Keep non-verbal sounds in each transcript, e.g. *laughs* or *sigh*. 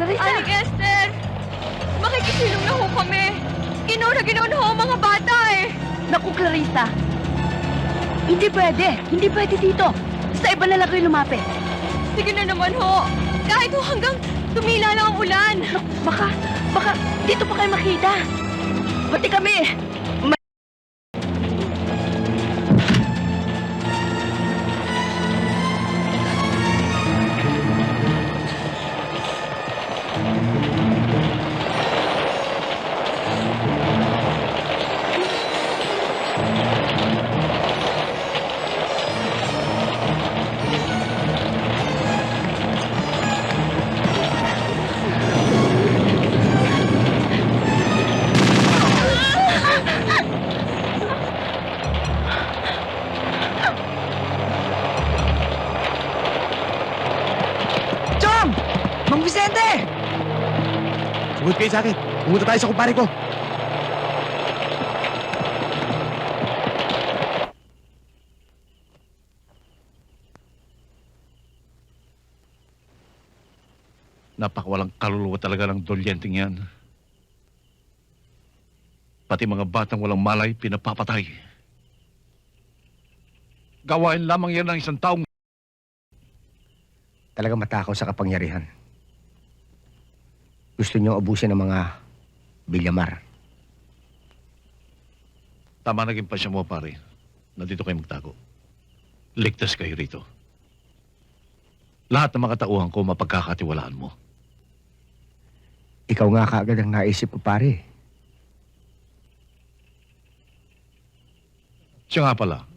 Clarissa! Aling Esther! Makikisilong na ho kami! Ginaw na ginaw na ho mga bata eh! Naku, Clarissa! Hindi pwede! Hindi pwede dito! Sa iba na lang kayo lumapit! Sige na naman ho! Kahit ho hanggang tumila lang ang ulan! Naku, baka, baka dito pa kayo makita! Pati kami! Sa akin. Pumunta tayo sa kumpare ko. Napakawalang kaluluwa talaga ng dolyenteng yan. Pati mga batang walang malay, pinapapatay. Gawain lamang yan ng isang taong Talaga matakaw sa kapangyarihan. Gusto niyo abusin ng mga bilyamar. Tama naging pasya mo, pare. Na dito kayo magtago. Ligtas kayo rito. Lahat ng mga tauhan ko mapagkakatiwalaan mo. Ikaw nga kaagad ang naisip ko, pare. Siya nga pala.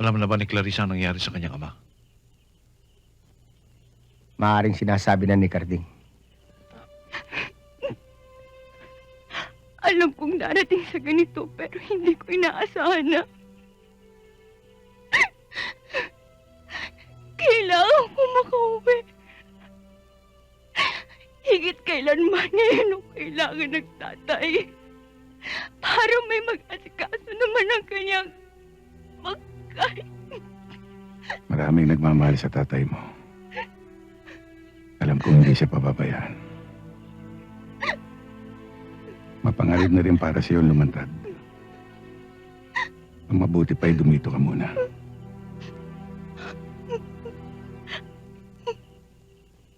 Alam na ba ni Clarissa ang nangyari sa kanyang ama? Maaring sinasabi na ni Carding. Alam kong darating sa ganito pero hindi ko inaasahan na. Kailangan ko makauwi. Higit kailanman ngayon ang kailangan ng tatay. Para may mag-asikaso naman ang kanyang magkay. *laughs* Maraming nagmamahal sa tatay mo. Alam kong hindi siya pababayaan. Mapangarib na rin para sa iyo lumantad. Ang mabuti pa'y dumito ka muna.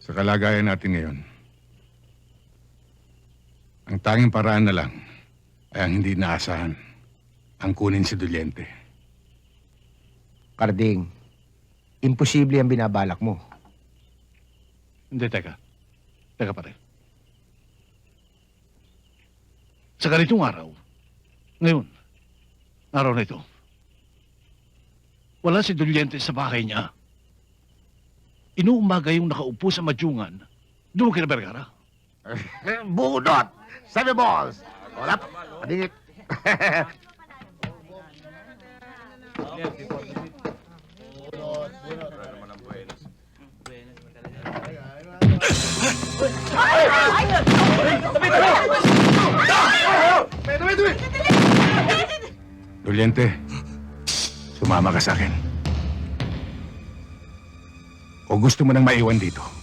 Sa kalagayan natin ngayon, ang tanging paraan na lang ay ang hindi naasahan ang kunin si Dulyente. Carding, imposible ang binabalak mo. Hindi, teka. Teka pare. Sa ganitong araw, ngayon, araw na ito, wala si Dulyente sa bahay niya. Inuumaga yung nakaupo sa madyungan, doon kina Vergara. Budot! Seven balls! Wala pa. Adingit. *laughs* Dulyente, sumama ka sa akin. O gusto mo nang maiwan dito?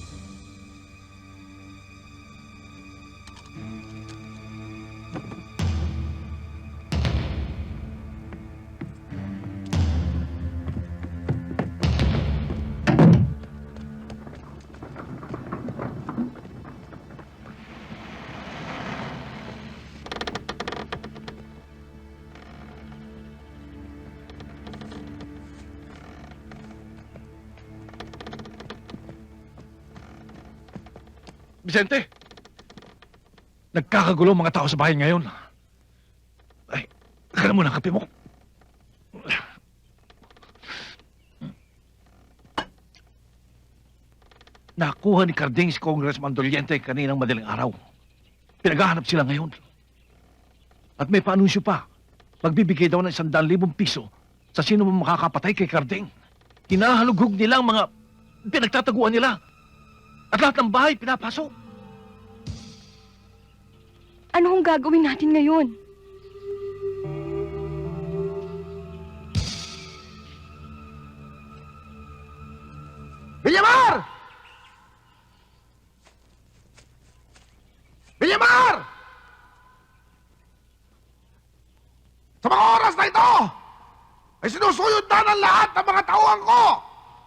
Vicente! Nagkakagulo mga tao sa bahay ngayon. Ay, kaya mo ng kape mo. Nakuha ni Carding si Congressman Doliente kaninang madaling araw. Pinaghahanap sila ngayon. At may paanunsyo pa. Magbibigay daw ng isang libong piso sa sino man makakapatay kay Carding. Hinahalughog nila ang mga pinagtataguan nila. At lahat ng bahay pinapasok. Ano ang gagawin natin ngayon? Villamar! Villamar! Sa mga oras na ito, ay sinusuyod na ng lahat ng mga tauhan ko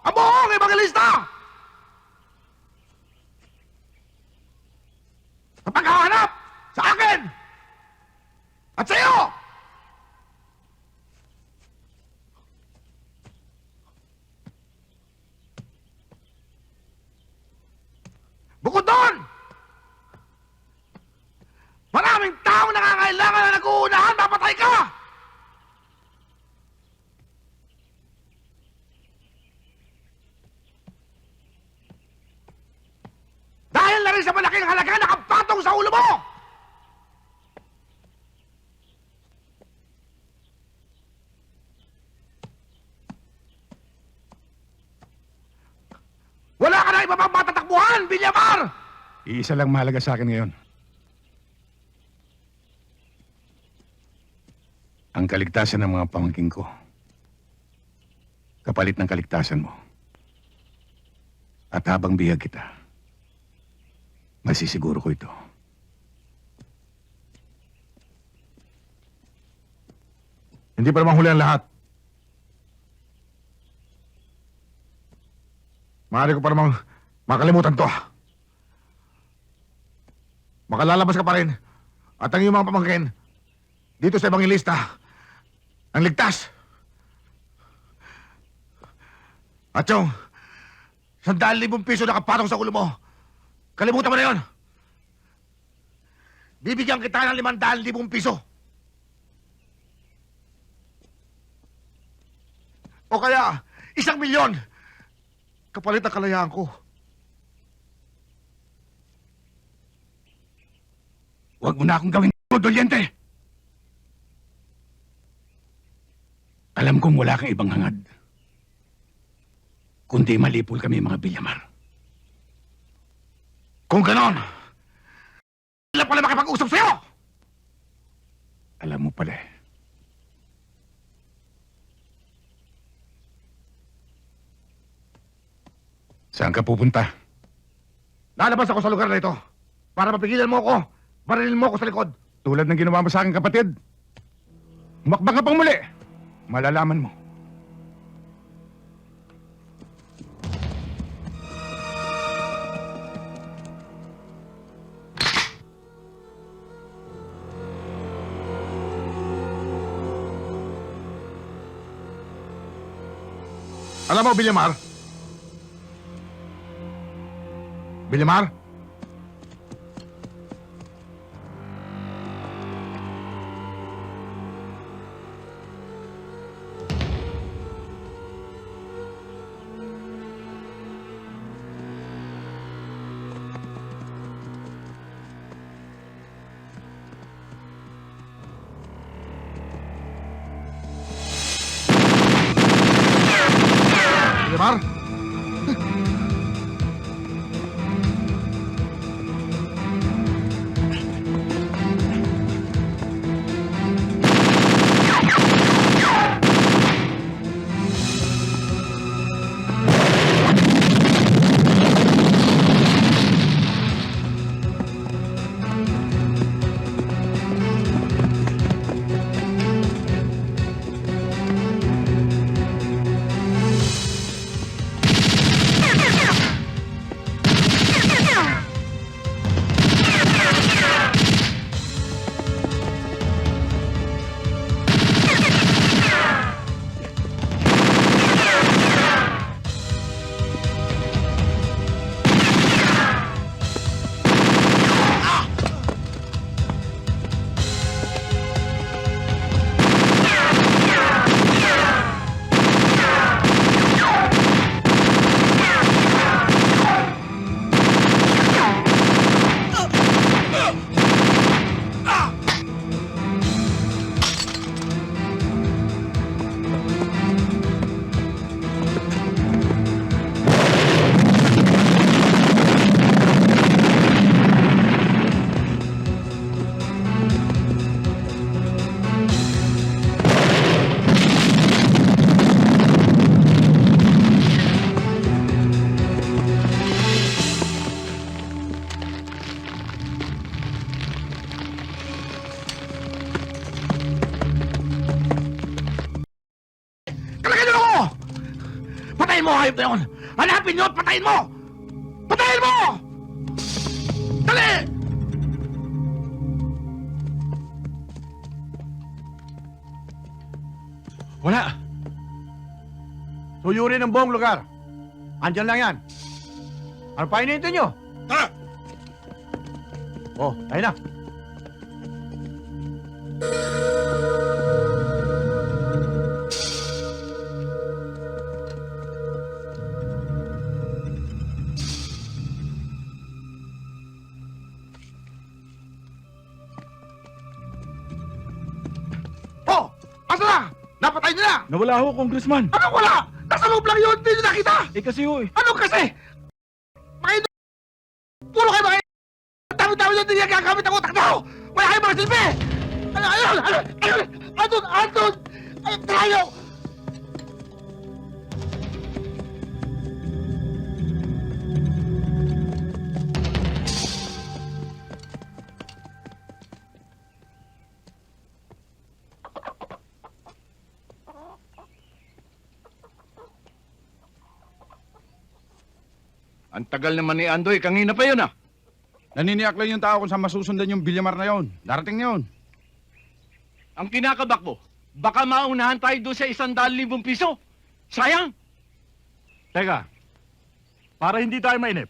ang buong ibang lista! Na iba pang matatakbuhan, Bilyamar! Iisa lang mahalaga sa akin ngayon. Ang kaligtasan ng mga pamangking ko. Kapalit ng kaligtasan mo. At habang bihag kita, masisiguro ko ito. Hindi pa naman huli ang lahat. Maaari ko pa namang makalimutan to. Makalalabas ka pa rin. At ang iyong mga pamangkin, dito sa Evangelista, ang ligtas. At yung, sandaan libong piso na kapatong sa ulo mo. Kalimutan mo na yun. Bibigyan kita ng limandaan libong piso. O kaya, isang milyon. Kapalit ang kalayaan ko. Huwag mo na akong gawin Dolyente! Alam kong wala kang ibang hangad. Kundi malipol kami mga Bilyamar. Kung ganon, wala pala makipag-usap sa'yo! Alam mo pala eh. Saan ka pupunta? Lalabas ako sa lugar na ito para mapigilan mo ako. Marilin mo ako sa likod. Tulad ng ginawa mo sa akin kapatid. Makbang ka pang muli. Malalaman mo. Alam mo, Bilyamar? Bilyamar? Hayop na yun! Hanapin nyo at patayin mo! Patayin mo! Dali! Wala. Tuyurin ang buong lugar. Andyan lang yan. Ano pa hinihintay nyo? Tara! Oh, ayun na. Napatay nyo na! Nawala ho, Congressman. Ano wala? Nasa loob lang yun! Hindi nyo nakita! Eh kasi ho eh. Ano kasi? Mga ino... Puro kayo mga ino... Dami-dami nyo hindi nagagamit ang utak nyo! Wala kayo mga silbi! Ano, ano, ano, ano, andun, andun! Ay, tayo! Ang tagal naman ni Andoy, kanina pa yun ah. Naniniyak lang yung tao kung saan masusundan yung Villamar na yon. Darating na yun. Ang kinakabak mo, baka maunahan tayo doon sa isang daan libong piso. Sayang! Teka, para hindi tayo mainip,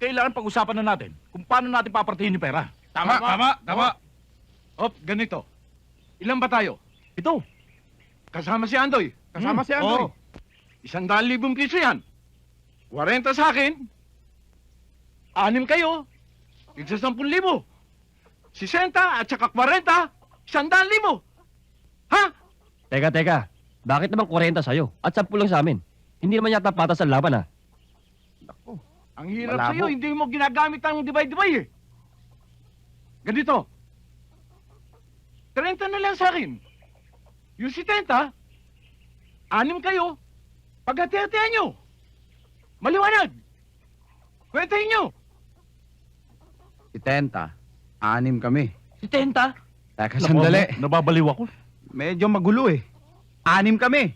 kailangan pag-usapan na natin kung paano natin papartihin yung pera. Tama, tama, tama. Op, ganito. Ilan ba tayo? Ito. Kasama si Andoy. Kasama si Andoy. Oo. Isang daan libong piso yan. 40 sa akin. Anim kayo. Igsa sampun libo. 60 at saka 40. Isang daan libo. Ha? Teka, teka. Bakit naman 40 sa'yo? At 10 lang sa amin. Hindi naman yata patas ang laban, ha? Ang hirap Malabo. sa'yo, hindi mo ginagamit ang divide-divide eh. Ganito. 30 na lang sa akin. Yung 70, anim kayo, paghati-hatihan nyo. Maliwanag. Kwentahin nyo. Si Tenta, anim kami. Si Tenta? Teka, sandali. Nababaliw ako. Medyo magulo eh. Anim kami.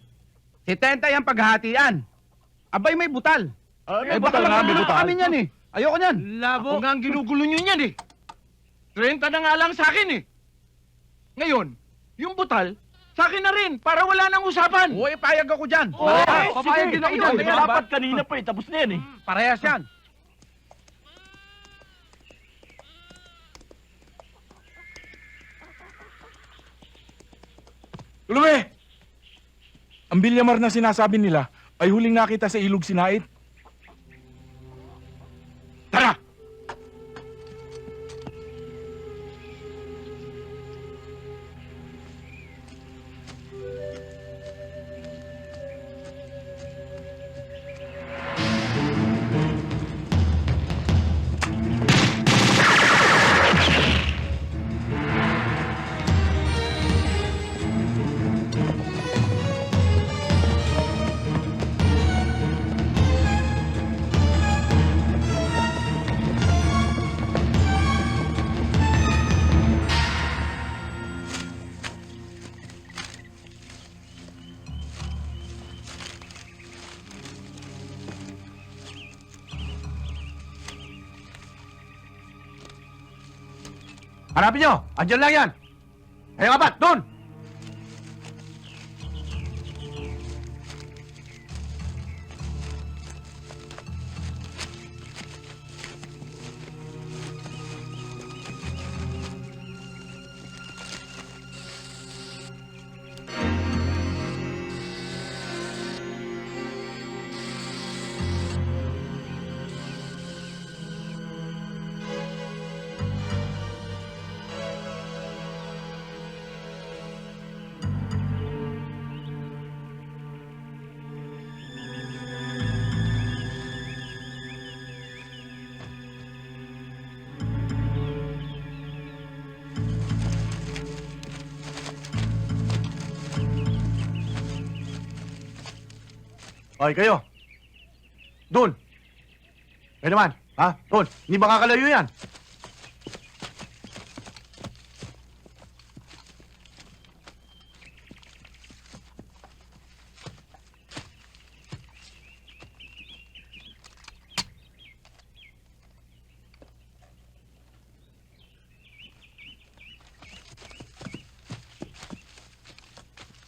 Si Tenta yung paghahatian. Abay, may butal. Ano Eh, baka magkagulo pa kami niyan eh. Ayoko niyan. Ako nga ang ginugulo nyo yan eh. 30 na nga lang sa akin eh. Ngayon, yung butal, sa akin na rin, para wala nang usapan. Uy, payag ako dyan. Oo, Papayag papayag din ako dyan. Kaya dapat kanina pa eh. Tapos na yan eh. Parehas yan. Lume! Ang bilyamar na sinasabi nila ay huling nakita sa ilog sinait. Hanapin nyo! Andyan lang yan! Ayun apat, doon! Hoy, kayo! Doon! Kayo naman, ha? Doon! Hindi ba kakalayo yan?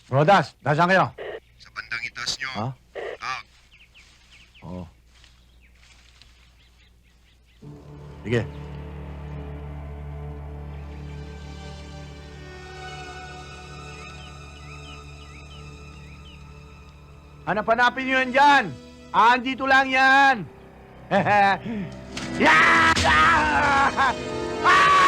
Rodas, nasaan kayo? Sige. Hanap-hanapin nyo yan dyan! Andito lang yan! *laughs* yeah! Ah! Ah!